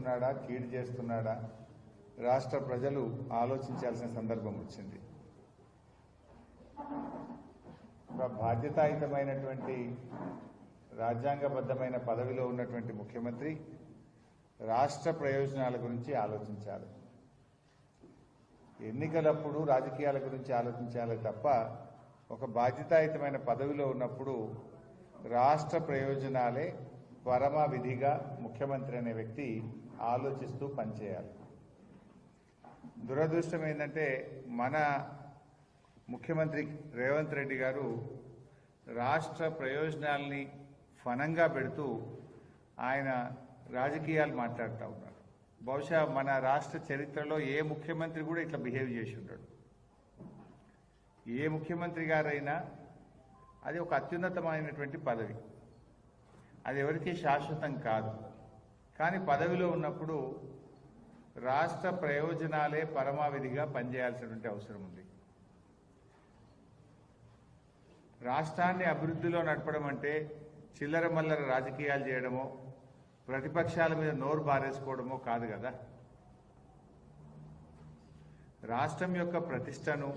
చేస్తున్నాడా కీడు చేస్తున్నాడా? రాష్ట్ర ప్రజలు ఆలోచించాల్సిన సందర్భం వచ్చింది. ఒక బాధ్యతాయుతమైనటువంటి రాజ్యాంగబద్ధమైన పదవిలో ఉన్నటువంటి ముఖ్యమంత్రి రాష్ట్ర ప్రయోజనాల గురించి ఆలోచించాలి. ఎన్నికలప్పుడు రాజకీయాల గురించి ఆలోచించాలి తప్ప ఒక బాధ్యతాయుతమైన పదవిలో ఉన్నప్పుడు రాష్ట్ర ప్రయోజనాలే పరమ విధిగా ముఖ్యమంత్రి అనే వ్యక్తి ఆలోచిస్తూ పనిచేయాలి. దురదృష్టం ఏంటంటే మన ముఖ్యమంత్రి రేవంత్ రెడ్డి గారు రాష్ట్ర ప్రయోజనాల్ని ఫనంగా పెడుతూ ఆయన రాజకీయాలు మాట్లాడుతూ ఉన్నారు. బహుశా మన రాష్ట్ర చరిత్రలో ఏ ముఖ్యమంత్రి కూడా ఇట్లా బిహేవ్ చేసి ఉంటాడు ఏ ముఖ్యమంత్రి గారైనా అది ఒక అత్యున్నతమైనటువంటి పదవి. అది ఎవరికీ శాశ్వతం కాదు. కానీ పదవిలో ఉన్నప్పుడు రాష్ట్ర ప్రయోజనాలే పరమావిధిగా పనిచేయాల్సినటువంటి అవసరం ఉంది. రాష్ట్రాన్ని అభివృద్ధిలో నడపడం అంటే చిల్లర మల్లర రాజకీయాలు చేయడమో ప్రతిపక్షాల మీద నోరు బారేసుకోవడమో కాదు కదా. రాష్ట్రం యొక్క ప్రతిష్టను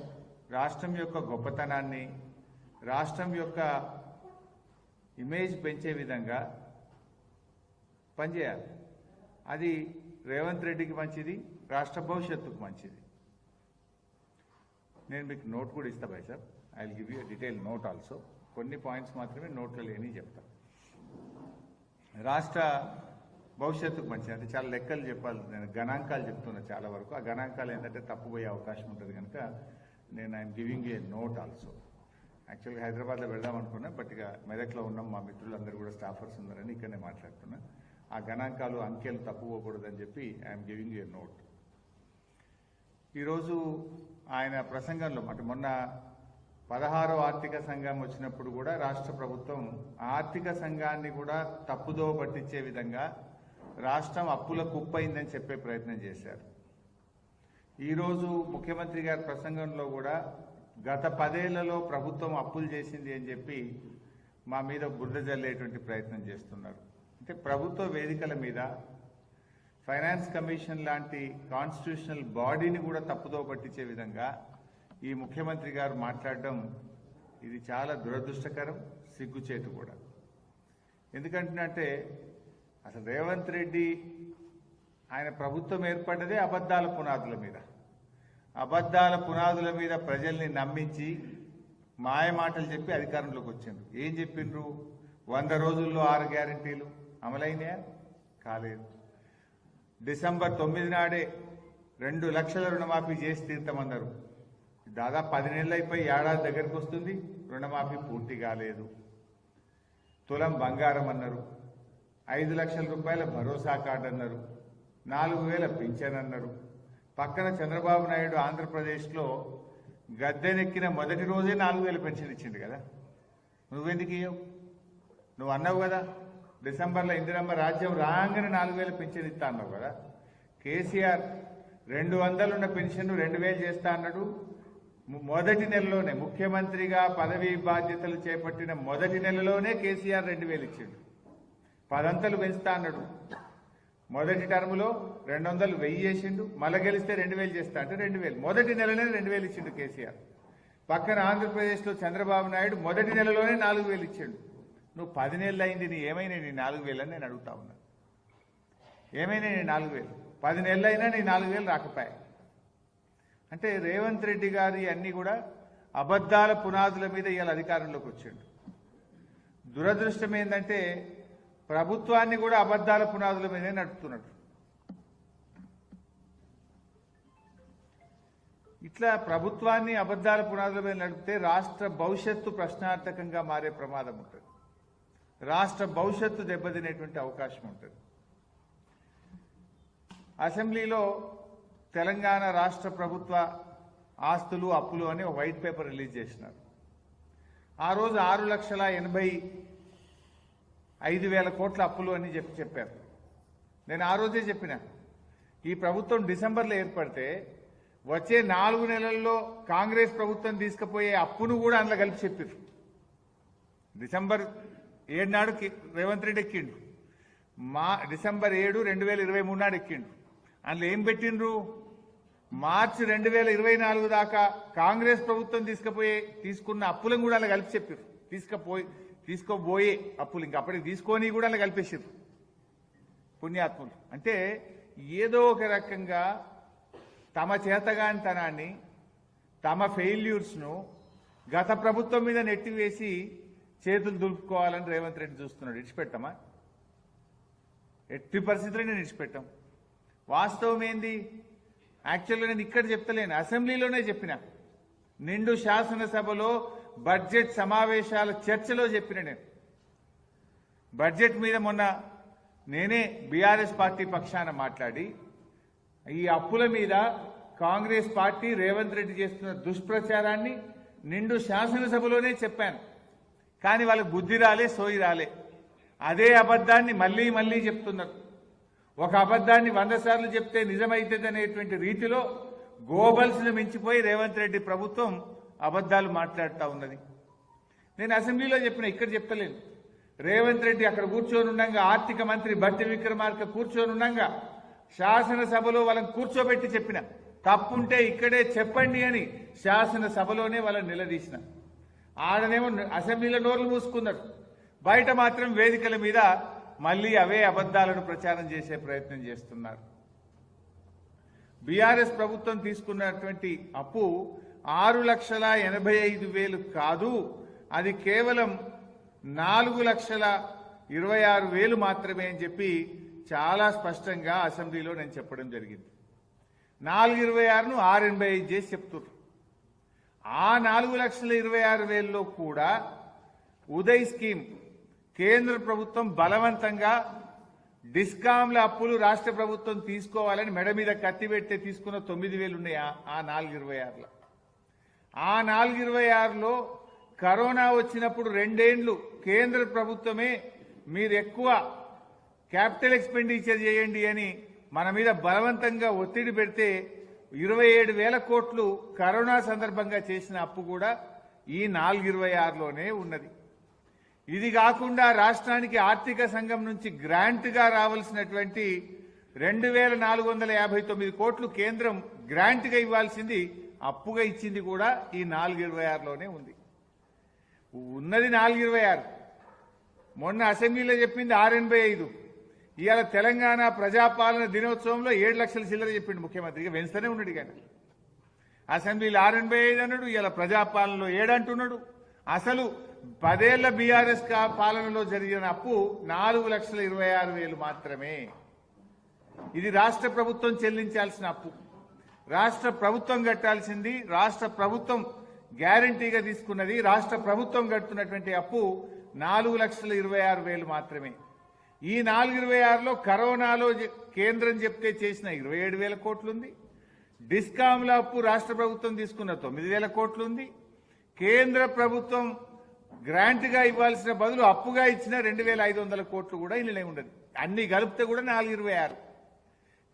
రాష్ట్రం యొక్క గొప్పతనాన్ని రాష్ట్రం యొక్క ఇమేజ్ పెంచే విధంగా పనిచేయాలి. అది రేవంత్ రెడ్డికి మంచిది రాష్ట్ర భవిష్యత్తుకు మంచిది. నేను మీకు నోట్ కూడా ఇస్తా bye sir. I will give you detail note also. కొన్ని పాయింట్స్ మాత్రమే నోట్లో లేని చెప్తా. రాష్ట్ర భవిష్యత్తుకు మంచిది. అంటే చాలా లెక్కలు చెప్పాలి. నేను గణాంకాలు చెప్తున్నా చాలా వరకు. ఆ గణాంకాలు ఏంటంటే తప్పుపోయే అవకాశం ఉంటుంది కనుక నేను I'm giving a note also. యాక్చువల్గా హైదరాబాద్లో వెళ్దాం అనుకున్నా బట్ ఇక మెదక్లో ఉన్నాం మా మిత్రులందరూ కూడా స్టాఫర్స్ ఉన్నారని ఇక్కడనే మాట్లాడుతున్నా. ఆ గణాంకాలు అంకెలు తప్పుకోకూడదని చెప్పి ఐఎమ్ గివింగ్ ఏ నోట్ ఈరోజు ఆయన ప్రసంగంలో అంటే మొన్న పదహారో ఆర్థిక సంఘం వచ్చినప్పుడు కూడా రాష్ట్ర ప్రభుత్వం ఆర్థిక సంఘాన్ని కూడా తప్పుదో పట్టించే విధంగా రాష్ట్రం అప్పుల కుప్పైందని చెప్పే ప్రయత్నం చేశారు. ఈరోజు ముఖ్యమంత్రి గారి ప్రసంగంలో కూడా గత పదేళ్ళలో ప్రభుత్వం అప్పులు చేసింది అని చెప్పి మా మీద బురద జల్లేటువంటి ప్రయత్నం చేస్తున్నారు. అంటే ప్రభుత్వ వేదికల మీద ఫైనాన్స్ కమిషన్ లాంటి కాన్స్టిట్యూషనల్ బాడీని కూడా తప్పుదో పట్టించే విధంగా ఈ ముఖ్యమంత్రి గారు మాట్లాడడం ఇది చాలా దురదృష్టకరం సిగ్గుచేటు కూడా. ఎందుకంటున్నట్టే అసలు రేవంత్ రెడ్డి ఆయన ప్రభుత్వం ఏర్పడ్డదే అబద్ధాల పునాదుల మీద. అబద్ధాల పునాదుల మీద ప్రజల్ని నమ్మించి మాయ మాటలు చెప్పి అధికారంలోకి వచ్చిండ్రు ఏం చెప్పిండ్రు? వంద రోజుల్లో ఆరు గ్యారంటీలు. అమలైనాయా కాలేదు. డిసెంబర్ తొమ్మిది నాడే రెండు లక్షల రుణమాఫీ చేసి తీర్థమన్నారు దాదాపు పది నెలలు అయిపోయి ఏడాది దగ్గరకు వస్తుంది రుణమాఫీ పూర్తి కాలేదు. తులం బంగారం అన్నారు. ఐదు లక్షల రూపాయల భరోసా కార్డు అన్నారు. నాలుగు వేల పింఛన్ అన్నారు. పక్కన చంద్రబాబు నాయుడు ఆంధ్రప్రదేశ్లో గద్దెనెక్కిన మొదటి రోజే నాలుగు వేల పెన్షన్ ఇచ్చింది కదా. నువ్వెందుకు ఇయ్యవు? నువ్వు అన్నావు కదా డిసెంబర్లో ఇందిరమ్మ రాజ్యం రాగానే నాలుగు వేల పెన్షన్ ఇస్తా అన్నావు కదా. కేసీఆర్ రెండు వందలున్న పెన్షన్ రెండు వేలు చేస్తా అన్నాడు. మొదటి నెలలోనే ముఖ్యమంత్రిగా పదవీ బాధ్యతలు చేపట్టిన మొదటి నెలలోనే కేసీఆర్ రెండు వేలు ఇచ్చిండు. పదంతలు పెంచుతా అన్నాడు. మొదటి టర్ములో రెండు వందలు వెయ్యి చేసిండు. మళ్ళీ గెలిస్తే రెండు వేలు చేస్తా అంటే రెండు వేలు. మొదటి నెలలోనే రెండు వేలు ఇచ్చిండు కేసీఆర్. పక్కన ఆంధ్రప్రదేశ్లో చంద్రబాబు నాయుడు మొదటి నెలలోనే నాలుగు వేలు ఇచ్చిండు. నువ్వు పదినేళ్ళు అయింది నీ ఏమైనా నీ నాలుగు వేలు అని నేను అడుగుతా ఉన్నా. ఏమైనా నీ నాలుగు వేలు పదినేళ్ళు అయినా నీ నాలుగు వేలు రాకపోయాయి అంటే రేవంత్ రెడ్డి గారి అన్ని కూడా అబద్ధాల పునాదుల మీద ఇవాళ అధికారంలోకి వచ్చిండు. దురదృష్టం ఏంటంటే ప్రభుత్వాన్ని కూడా అబద్ధాల పునాదుల మీదే నడుపుతున్నాడు. ఇట్లా ప్రభుత్వాన్ని అబద్ధాల పునాదుల మీద నడిపితే రాష్ట్ర భవిష్యత్తు ప్రశ్నార్థకంగా మారే ప్రమాదం ఉంటుంది. రాష్ట్ర భవిష్యత్తు దెబ్బతినేటువంటి అవకాశం ఉంటుంది. అసెంబ్లీలో తెలంగాణ రాష్ట్ర ప్రభుత్వ ఆస్తులు అప్పులు అని ఒక వైట్ పేపర్ రిలీజ్ చేసినారు. ఆ రోజు ఆరు లక్షల ఎనభై ఐదు వేల కోట్ల అప్పులు అని చెప్పి చెప్పారు. నేను ఆ రోజే చెప్పిన. ఈ ప్రభుత్వం డిసెంబర్లో ఏర్పడితే వచ్చే నాలుగు నెలల్లో కాంగ్రెస్ ప్రభుత్వం తీసుకుపోయే అప్పును కూడా అందులో కలిపి చెప్పారు డిసెంబర్ ఏడు రేవంత్ రెడ్డి ఎక్కిండు. మా డిసెంబర్ ఏడు రెండు వేల ఇరవై మూడు నాడు ఎక్కిండు. అందులో ఏం పెట్టిండ్రు? మార్చి రెండు వేల ఇరవై నాలుగు దాకా కాంగ్రెస్ ప్రభుత్వం తీసుకుపోయే తీసుకున్న అప్పులను కూడా అలా కలిపి చెప్పారు తీసుకుపోయి తీసుకోబోయే అప్పులు ఇంకా అప్పటికి తీసుకొని కూడా అలా కలిపేసారు పుణ్యాత్ములు. అంటే ఏదో ఒక రకంగా తమ చేతగానితనాన్ని తమ ఫెయిల్యూర్స్ను గత ప్రభుత్వం మీద నెట్టివేసి చేతులు దులుపుకోవాలని రేవంత్ రెడ్డి చూస్తున్నాడు. ఇడిచిపెట్టమా? ఎట్టి పరిస్థితులు నేను ఇడిచిపెట్టాం. వాస్తవం ఏంది యాక్చువల్గా నేను ఇక్కడ చెప్తలేను. అసెంబ్లీలోనే చెప్పిన. నిండు శాసనసభలో బడ్జెట్ సమావేశాల చర్చలో చెప్పిన నేను. బడ్జెట్ మీద మొన్న నేనే బీఆర్ఎస్ పార్టీ పక్షాన మాట్లాడి ఈ అప్పుల మీద కాంగ్రెస్ పార్టీ రేవంత్ రెడ్డి చేస్తున్న దుష్ప్రచారాన్ని నిండు శాసనసభలోనే చెప్పాను. కానీ వాళ్ళకి బుద్ధి రాలే సోయి రాలే. అదే అబద్ధాన్ని మళ్ళీ మళ్ళీ చెప్తున్నారు. ఒక అబద్ధాన్ని వంద సార్లు చెప్తే నిజమైతుంది అనేటువంటి రీతిలో గోబల్స్ను మించిపోయి రేవంత్ రెడ్డి ప్రభుత్వం అబద్ధాలు మాట్లాడుతూ ఉన్నది. నేను అసెంబ్లీలో చెప్పిన ఇక్కడ చెప్తలేను. రేవంత్ రెడ్డి అక్కడ కూర్చొని ఉండగా ఆర్థిక మంత్రి బట్టి విక్రమార్క కూర్చొని ఉండగా శాసనసభలో వాళ్ళని కూర్చోబెట్టి చెప్పిన. తప్పుంటే ఇక్కడే చెప్పండి అని శాసనసభలోనే వాళ్ళని నిలదీసిన. ఆడనేమో అసెంబ్లీలో నోర్లు మూసుకున్నారు బయట మాత్రం వేదికల మీద మళ్ళీ అవే అబద్ధాలను ప్రచారం చేసే ప్రయత్నం చేస్తున్నారు. బీఆర్ఎస్ ప్రభుత్వం తీసుకున్నటువంటి అప్పు ఆరు లక్షల ఎనభై ఐదు వేలు కాదు. అది కేవలం నాలుగు లక్షల ఇరవై ఆరు వేలు మాత్రమే అని చెప్పి చాలా స్పష్టంగా అసెంబ్లీలో నేను చెప్పడం జరిగింది. నాలుగు ఇరవై ఆరును ఆరు ఎనభై ఐదు చేసి చెప్తున్నారు ఆ నాలుగు లక్షల ఇరవై ఆరు వేలలో కూడా ఉదయ్ స్కీమ్ కేంద్ర ప్రభుత్వం బలవంతంగా డిస్కాంల అప్పులు రాష్ట్ర ప్రభుత్వం తీసుకోవాలని మెడ మీద కత్తి పెడితే తీసుకున్న తొమ్మిది వేలు ఉన్నాయి ఆ- ఆ నాలుగు ఇరవై ఆరులో. ఆ నాలుగు ఇరవై ఆరులో కరోనా వచ్చినప్పుడు రెండేండ్లు కేంద్ర ప్రభుత్వమే మీరు ఎక్కువ క్యాపిటల్ ఎక్స్పెండిచర్ చేయండి అని మన మీద బలవంతంగా ఒత్తిడి పెడితే ఇరవై ఏడు వేల కోట్లు కరోనా సందర్భంగా చేసిన అప్పు కూడా ఈ నాలుగు ఇరవై ఆరులోనే ఉన్నది. ఇది కాకుండా రాష్ట్రానికి ఆర్థిక సంఘం నుంచి గ్రాంట్గా రావాల్సినటువంటి రెండు వేల నాలుగు వందల యాభై తొమ్మిది కోట్లు కేంద్రం గ్రాంట్గా ఇవ్వాల్సింది అప్పుగా ఇచ్చింది కూడా ఈ నాలుగు ఇరవై ఆరులోనే ఉంది. ఉన్నది నాలుగు ఇరవై ఆరు. మొన్న అసెంబ్లీలో చెప్పింది ఆరు ఎనభై ఐదు. ఇవాళ తెలంగాణ ప్రజాపాలన దినోత్సవంలో ఏడు లక్షల చిల్లర చెప్పిండు ముఖ్యమంత్రి. వెంచుతూనే ఉన్నాడు కానీ అసెంబ్లీలో ఆరు ఎనభై ఐదు అన్నాడు ఇలా ప్రజాపాలనలో ఏడంటున్నాడు అసలు పదేళ్ళ బీఆర్ఎస్ పాలనలో జరిగిన అప్పు నాలుగు లక్షల ఇరవై ఆరు వేలు మాత్రమే. ఇది రాష్ట్ర ప్రభుత్వం చెల్లించాల్సిన అప్పు. రాష్ట్ర ప్రభుత్వం కట్టాల్సింది రాష్ట్ర ప్రభుత్వం గ్యారంటీగా తీసుకున్నది రాష్ట్ర ప్రభుత్వం కడుతున్నటువంటి అప్పు నాలుగు లక్షల ఇరవై ఆరు వేలు మాత్రమే. ఈ నాలుగు ఇరవై ఆరులో కరోనాలో కేంద్రం చెప్తే చేసిన ఇరవై ఏడు వేల కోట్లుంది. డిస్కాంల అప్పు రాష్ట్ర ప్రభుత్వం తీసుకున్న తొమ్మిది వేల కోట్లుంది. కేంద్ర ప్రభుత్వం గ్రాంట్గా ఇవ్వాల్సిన బదులు అప్పుగా ఇచ్చిన రెండు వేల ఐదు వందల కోట్లు కూడా ఇళ్ళనే ఉండదు. అన్ని కలిపితే కూడా నాలుగు ఇరవై ఆరు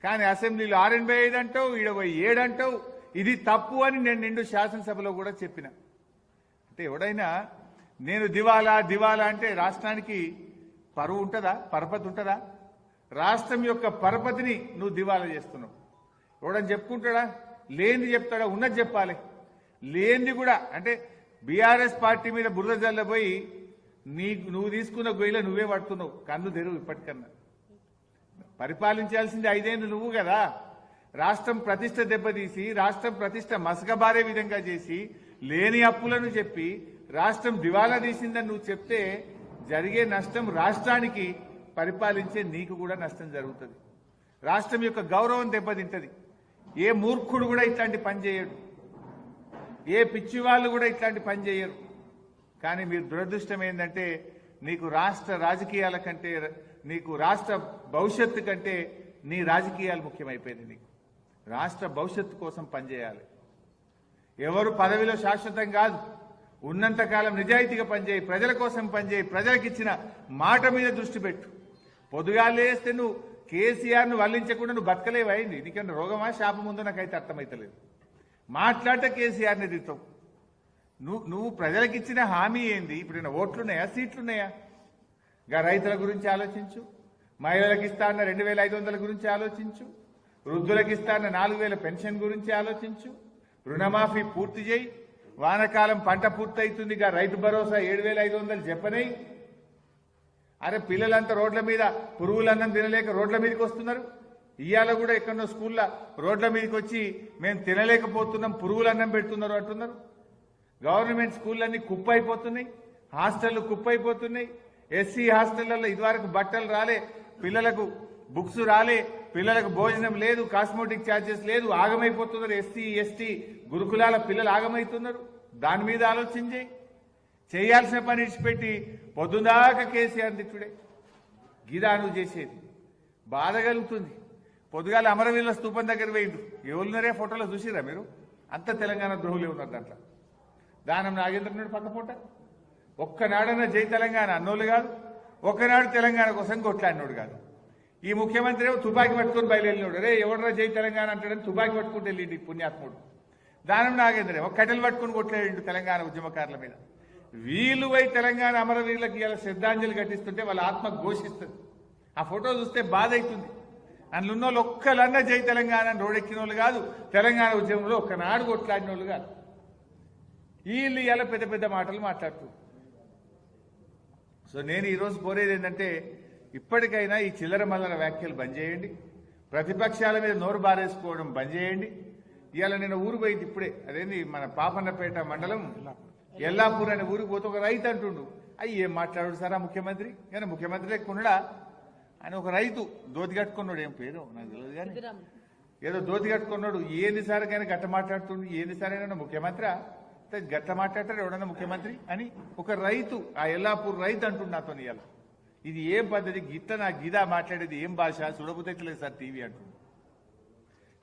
కానీ అసెంబ్లీలో ఆరు ఎనభై ఐదు అంటావు ఇరవై ఏడు అంటావు. ఇది తప్పు అని నేను నిండు శాసనసభలో కూడా చెప్పిన. అంటే ఎవడైనా నేను దివాలా దివాలా అంటే రాష్ట్రానికి పరువు ఉంటుందా? పరపతి ఉంటుందా? రాష్ట్రం యొక్క పరపతిని నువ్వు దివాలా చేస్తున్నావు. ఎవడని చెప్పుకుంటాడా? లేనిది చెప్తాడా? ఉన్నది చెప్పాలి. లేనిది కూడా అంటే బీఆర్ఎస్ పార్టీ మీద బురద జల్లబోయి నీ నువ్వు తీసుకున్న గొయ్యిలో నువ్వే పడుతున్నావు. కన్ను తెరువు ఇప్పటికన్నా. పరిపాలించాల్సింది ఐదేళ్ళు నువ్వు కదా. రాష్ట్రం ప్రతిష్ట దెబ్బతీసి రాష్ట్రం ప్రతిష్ట మసకబారే విధంగా చేసి లేని అప్పులను చెప్పి రాష్ట్రం దివాలా తీసిందని నువ్వు చెప్తే జరిగే నష్టం రాష్ట్రానికి పరిపాలించే నీకు కూడా నష్టం జరుగుతుంది. రాష్ట్రం యొక్క గౌరవం దెబ్బతింటది. ఏ మూర్ఖుడు కూడా ఇట్లాంటి పని చేయడు. ఏ పిచ్చి వాళ్ళు కూడా ఇట్లాంటి పని చేయరు. కానీ మీరు దురదృష్టం ఏంటంటే నీకు రాష్ట్ర రాజకీయాల కంటే నీకు రాష్ట్ర భవిష్యత్తు కంటే నీ రాజకీయాలు ముఖ్యమైపోయింది నీకు. రాష్ట్ర భవిష్యత్తు కోసం పనిచేయాలి ఎవరు పదవిలో శాశ్వతం కాదు. ఉన్నంతకాలం నిజాయితీగా పనిచేయి ప్రజల కోసం పనిచేయి ప్రజలకు ఇచ్చిన మాట మీద దృష్టి పెట్టు. పొదుగాలేస్తే నువ్వు కేసీఆర్ను వల్లించకుండా నువ్వు బతకలేవైంది నీకేమన్నా రోగమా? శాపం ఉందో నాకైతే అర్థమైతలేదు. మాట్లాడితే కేసీఆర్ని ఎదుగుతావు. నువ్వు నువ్వు ప్రజలకు ఇచ్చిన హామీ ఏంది? ఇప్పుడు ఓట్లున్నాయా? సీట్లున్నాయా? గా రైతుల గురించి ఆలోచించు. మహిళలకు ఇస్తా అన్న రెండు వేల ఐదు వందల గురించి ఆలోచించు. వృద్ధులకు ఇస్తా అన్న నాలుగు వేల పెన్షన్ గురించి ఆలోచించు. రుణమాఫీ పూర్తి చేయి. వానకాలం పంట పూర్తయితుంది ఇక రైతు భరోసా ఏడు వేల ఐదు వందలు చెప్పనై. అరే పిల్లలంతా రోడ్ల మీద పురుగులన్నం తినలేక రోడ్ల మీదకి వస్తున్నారు. ఇవాళ కూడా ఎక్కడో స్కూల్లో రోడ్ల మీదకి వచ్చి మేము తినలేకపోతున్నాం పురుగులన్నం పెడుతున్నారు అంటున్నారు. గవర్నమెంట్ స్కూళ్ళన్నీ కుప్పైపోతున్నాయి హాస్టళ్ళు హాస్టళ్ళు ఎస్సీ హాస్టళ్ళలో ఇదివరకు బట్టలు రాలే పిల్లలకు బుక్స్ రాలే పిల్లలకు భోజనం లేదు కాస్మోటిక్ ఛార్జెస్ లేదు ఆగమైపోతున్నారు ఎస్సీ ఎస్టీ గురుకులాల పిల్లలు ఆగమవుతున్నారు దాని మీద ఆలోచించి చేయాల్సిన పని ఇచ్చిపెట్టి పొద్దుదాకా కేసీఆర్ తిట్టుడే. గిదా నువ్వు చేసేది. బాధ కలుగుతుంది. పొద్దుగాల అమరవీరుల స్తూపం దగ్గర వేయండు ఎవరున్నారే ఫోటోలో చూసిరా మీరు? అంత తెలంగాణ ద్రోహులే ఉన్నారు దాంట్లో. దానం నాగేంద్రనుడు పక్కపోట ఒక్కనాడన్న జై తెలంగాణ అన్నోళ్ళు కాదు ఒక్కనాడు తెలంగాణ కోసం కొట్లాడినోడు కాదు. ఈ ముఖ్యమంత్రి ఏమో తుపాకి పట్టుకొని బయలుదేరినాడు. రే ఎవడరా జై తెలంగాణ అంటాడని తుపాకి పట్టుకుంటూ వెళ్ళిండు పుణ్యాత్ముడు. దానం నాగేంద్రే ఒక కట్టెలు పట్టుకుని కొట్లాడిండు తెలంగాణ ఉద్యమకారుల మీద. వీలు పోయి తెలంగాణ అమరవీరులకు ఇలా శ్రద్ధాంజలి ఘటిస్తుంటే వాళ్ళ ఆత్మ ఘోషిస్తుంది. ఆ ఫోటో చూస్తే బాధ అవుతుంది. అందులో ఉన్న వాళ్ళు ఒక్కలన్నా జై తెలంగాణ అని రోడెక్కిన వాళ్ళు కాదు తెలంగాణ ఉద్యమంలో ఒక్కనాడు కొట్లాడిన వాళ్ళు కాదు. వీళ్ళు ఇలా పెద్ద పెద్ద మాటలు మాట్లాడుతూ. సో నేను ఈరోజు కోరేది ఏంటంటే ఇప్పటికైనా ఈ చిల్లర మల్లర వ్యాఖ్యలు బంద్ చేయండి. ప్రతిపక్షాల మీద నోరు బారేసుకోవడం బంద్ చేయండి. ఇవాళ నేను ఊరు పోయింది ఇప్పుడే. అదేంది మన పాపన్నపేట మండలం ఎల్లాపూర్ అనే ఊరికి పోతే ఒక రైతు అంటుండు. అయ్యి ఏం మాట్లాడు సారా ముఖ్యమంత్రి? కానీ ముఖ్యమంత్రి ఉన్నాడా అని ఒక రైతు దోతి కట్టుకున్నాడు. ఏం పేరు? నాకు తెలియదు కానీ. ఏదో దోతి కట్టుకున్నాడు. ఏంది సార్ కానీ గట్ట మాట్లాడుతుండు? ఏంది సార్ అయినా ముఖ్యమంత్రి? గట్ట మాట్లాడతాడు ఎవడన్నా ముఖ్యమంత్రి అని ఒక రైతు ఆ ఎల్లాపూర్ రైతు అంటుండు నాతో ఇవాళ. ఇది ఏం పద్ధతి? గిత్త నా గిదా మాట్లాడేది ఏం భాష? సుడబుతెట్టలేదు సార్ టీవీ అంటుండు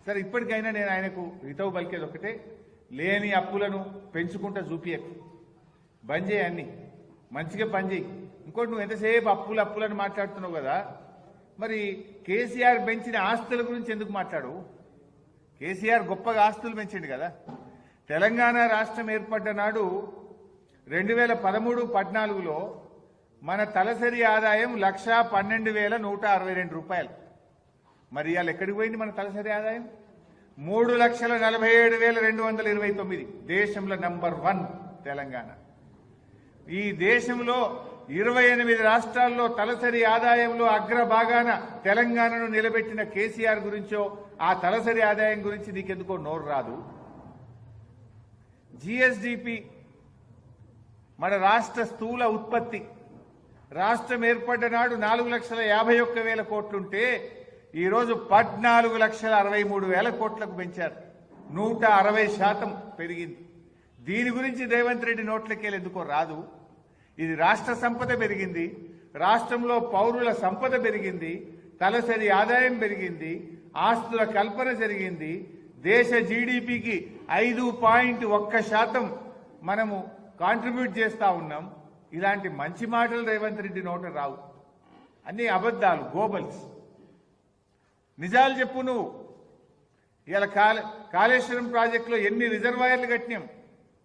సార్ ఇప్పటికైనా నేను ఆయనకు హితవు పలికేది ఒకటే. లేని అప్పులను పెంచుకుంటా చూపియకు. బంద్ చేయి అన్ని. మంచిగా పని చేయి. ఇంకోటి నువ్వు ఎంతసేపు అప్పులు అప్పులను మాట్లాడుతున్నావు కదా? మరి కేసీఆర్ పెంచిన ఆస్తుల గురించి ఎందుకు మాట్లాడు? కేసీఆర్ గొప్పగా ఆస్తులు పెంచిండు కదా. తెలంగాణ రాష్ట్రం ఏర్పడ్డ నాడు రెండు వేల పదమూడు పద్నాలుగులో మన తలసరి ఆదాయం లక్షా పన్నెండు వేల నూట అరవై రెండు రూపాయలు. మరి ఇవాళ ఎక్కడికి పోయింది మన తలసరి ఆదాయం? మూడు లక్షల నలభై ఏడు వేల రెండు వందల ఇరవై తొమ్మిది. దేశంలో నంబర్ వన్ తెలంగాణ. ఈ దేశంలో ఇరవై ఎనిమిది రాష్ట్రాల్లో తలసరి ఆదాయంలో అగ్రభాగాన తెలంగాణను నిలబెట్టిన కేసీఆర్ గురించో ఆ తలసరి ఆదాయం గురించి నీకెందుకో నోరు రాదు. జిఎస్డిపి మన రాష్ట్ర స్థూల ఉత్పత్తి రాష్ట్రం ఏర్పడ్డ నాడు నాలుగు లక్షల యాభై ఒక్క వేల కోట్లుంటే ఈరోజు పద్నాలుగు లక్షల అరవై మూడు వేల కోట్లకు పెంచారు. నూట అరవై శాతం పెరిగింది. దీని గురించి రేవంత్ రెడ్డి నోట్లకెళ్ళి ఎందుకో రాదు. ఇది రాష్ట్ర సంపద పెరిగింది. రాష్ట్రంలో పౌరుల సంపద పెరిగింది. తలసరి ఆదాయం పెరిగింది. ఆస్తుల కల్పన జరిగింది. దేశ జీడిపికి ఐదు పాయింట్ ఒక్క శాతం మనము కాంట్రిబ్యూట్ చేస్తా ఉన్నాం. ఇలాంటి మంచి మాటలు రేవంత్ రెడ్డి నోట రావు. అన్ని అబద్ధాలు గోబల్స్. నిజాలు చెప్పు నువ్వు. ఇలా కాళ కాళేశ్వరం ప్రాజెక్టులో ఎన్ని రిజర్వాయర్లు కట్టినాం?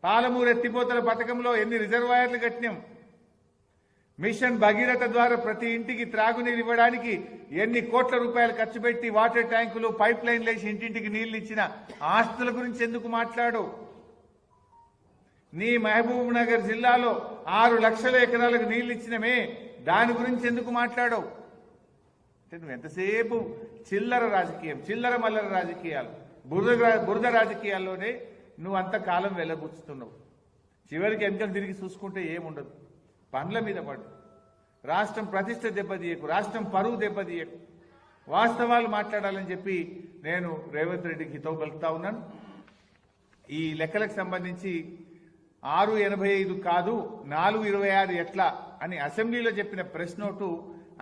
పాలమూరు ఎత్తిపోతల పథకంలో ఎన్ని రిజర్వాయర్లు కట్టినాం? మిషన్ భగీరథ ద్వారా ప్రతి ఇంటికి త్రాగునీరు ఇవ్వడానికి ఎన్ని కోట్ల రూపాయలు ఖర్చు పెట్టి వాటర్ ట్యాంకులు పైప్ లైన్లు వేసి ఇంటింటికి నీళ్ళు ఇచ్చిన ఆస్తుల గురించి ఎందుకు మాట్లాడు నీ మహబూబ్ నగర్ జిల్లాలో ఆరు లక్షల ఎకరాలకు నీళ్ళు ఇచ్చినమే దాని గురించి ఎందుకు మాట్లాడవు? అంటే నువ్వు ఎంతసేపు చిల్లర రాజకీయం చిల్లర మల్లర రాజకీయాలు బురద రా- బురద రాజకీయాల్లోనే నువ్వు అంత కాలం వెళ్ళబుచ్చుతున్నావు చివరికి వెనుకలు తిరిగి చూసుకుంటే ఏముండదు. పండ్ల మీద పడు. రాష్ట్రం ప్రతిష్ట దెబ్బతీయకు రాష్ట్రం పరువు దెబ్బతీయకు. వాస్తవాలు మాట్లాడాలని చెప్పి నేను రేవంత్ రెడ్డికి హితవు పలుకుతా ఉన్నాను. ఈ లెక్కలకు సంబంధించి ఆరు ఎనభై ఐదు కాదు నాలుగు ఇరవై ఆరు ఎట్లా అని అసెంబ్లీలో చెప్పిన ప్రెస్ నోటు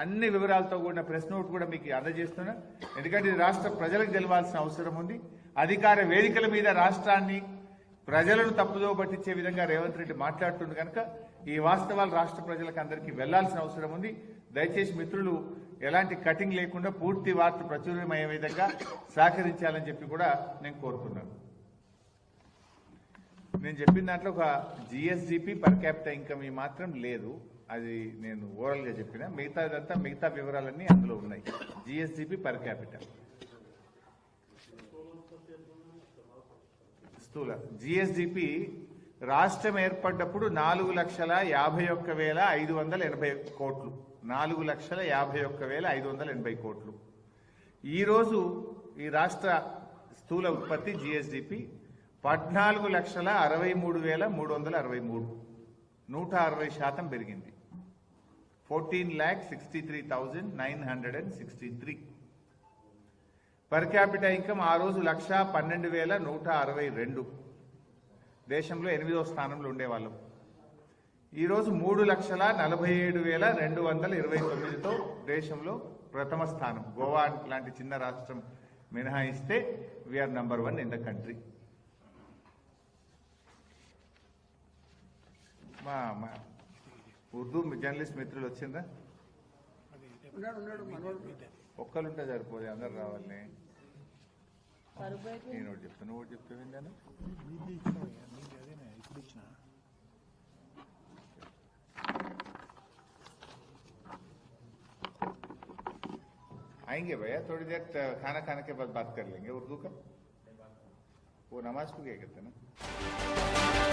అన్ని వివరాలతో కూడిన ప్రెస్ నోట్ కూడా మీకు అందజేస్తున్నా. ఎందుకంటే ఇది రాష్ట్ర ప్రజలకు తెలవాల్సిన అవసరం ఉంది. అధికార వేదికల మీద రాష్ట్రాన్ని ప్రజలను తప్పుదో పట్టించే విధంగా రేవంత్ రెడ్డి మాట్లాడుతుంది కనుక ఈ వాస్తవాలు రాష్ట్ర ప్రజలకు అందరికీ వెళ్ళాల్సిన అవసరం ఉంది. దయచేసి మిత్రులు ఎలాంటి కటింగ్ లేకుండా పూర్తి వార్త ప్రచురమయ్యే విధంగా సహకరించాలని చెప్పి కూడా నేను కోరుతున్నాను నేను చెప్పిన దాంట్లో ఒక జిఎస్జిపి పర్ క్యాపిటల్ ఇన్కమ్ మాత్రం లేదు. అది నేను ఓరల్గా చెప్పిన. మిగతాదంతా మిగతా వివరాలన్నీ అందులో ఉన్నాయి. జిఎస్జిపి పర్ క్యాపిటల్ స్థూల. జిఎస్డిపి రాష్ట్రం ఏర్పడ్డప్పుడు నాలుగు లక్షల యాభై ఒక్క వేల ఐదు వందల ఎనభై కోట్లు. నాలుగు లక్షల యాభై ఒక్క వేల ఐదు వందల ఎనభై కోట్లు. ఈరోజు ఈ రాష్ట్ర స్థూల ఉత్పత్తి జిఎస్డిపి పద్నాలుగు లక్షల అరవై మూడు వేల మూడు వందల అరవై మూడు. నూట అరవై శాతం పెరిగింది. Fourteen lakh sixty three thousand nine hundred and sixty three per capital income ఆ రోజు లక్ష పన్నెండు వేల నూట అరవై రెండు. దేశంలో ఎనిమిదో స్థానంలో ఉండేవాళ్ళం. ఈరోజు మూడు లక్షల నలభై ఏడు వేల రెండు వందల ఇరవై తొమ్మిదితో దేశంలో ప్రథమ స్థానం. గోవా లాంటి చిన్న రాష్ట్రం మినహాయిస్తే we're number one in the country మా మా ఉర్దూ జర్నలిస్ట్ మిత్రులు వచ్చిందా ఉన్నాడు ఉన్నాడు మనోడు ఒక్కరుంటే సరిపోదు అందరు రావాలి నేను ఒకటి చెప్తాను ఒకటి చెప్తాను నేను ఇప్పుడు ఇచ్చిన आएंगे भैया थोड़ी देर त- खाना खाने के बाद बात कर लेंगे उर्दू का वो नमाज को क्या कहते हैं ना